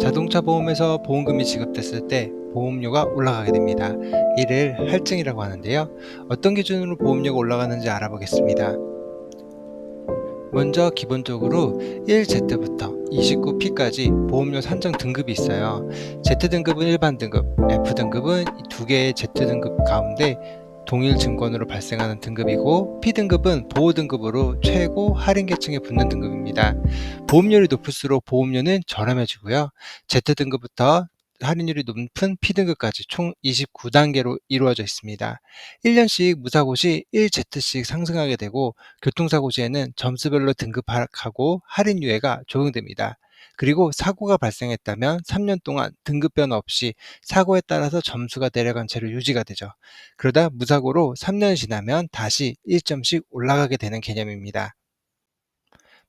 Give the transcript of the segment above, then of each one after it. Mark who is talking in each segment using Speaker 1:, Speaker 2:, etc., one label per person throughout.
Speaker 1: 자동차 보험에서 보험금이 지급됐을 때 보험료가 올라가게 됩니다. 이를 할증이라고 하는데요. 어떤 기준으로 보험료가 올라가는지 알아보겠습니다. 먼저 기본적으로 1Z부터 29P까지 보험료 산정 등급이 있어요. Z등급은 일반 등급, F등급은 이두 개의 Z등급 가운데 동일 증권으로 발생하는 등급이고 P등급은 보호등급으로 최고 할인 계층에 붙는 등급입니다. 보험료율이 높을수록 보험료는 저렴해지고요. Z등급부터 할인율이 높은 P등급까지 총 29단계로 이루어져 있습니다. 1년씩 무사고 시 1Z씩 상승하게 되고 교통사고 시에는 점수별로 등급 하락하고 할인 유예가 적용됩니다. 그리고 사고가 발생했다면 3년 동안 등급 변화 없이 사고에 따라서 점수가 내려간 채로 유지가 되죠. 그러다 무사고로 3년이 지나면 다시 1점씩 올라가게 되는 개념입니다.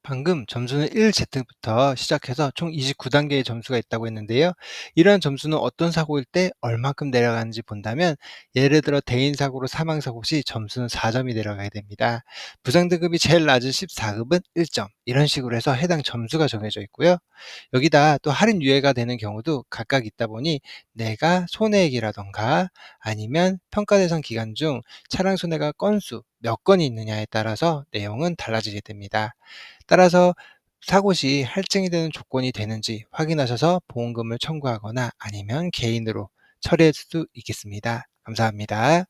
Speaker 1: 방금 점수는 1Z부터 시작해서 총 29단계의 점수가 있다고 했는데요. 이러한 점수는 어떤 사고일 때 얼마큼 내려가는지 본다면 예를 들어 대인 사고로 사망 사고 시 점수는 4점이 내려가게 됩니다. 부상 등급이 제일 낮은 14급은 1점 이런 식으로 해서 해당 점수가 정해져 있고요. 여기다 또 할인 유예가 되는 경우도 각각 있다 보니 내가 손해액이라던가 아니면 평가 대상 기간 중 차량 손해가 건수 몇 건이 있느냐에 따라서 내용은 달라지게 됩니다. 따라서 사고 시 할증이 되는 조건이 되는지 확인하셔서 보험금을 청구하거나 아니면 개인으로 처리할 수 있겠습니다. 감사합니다.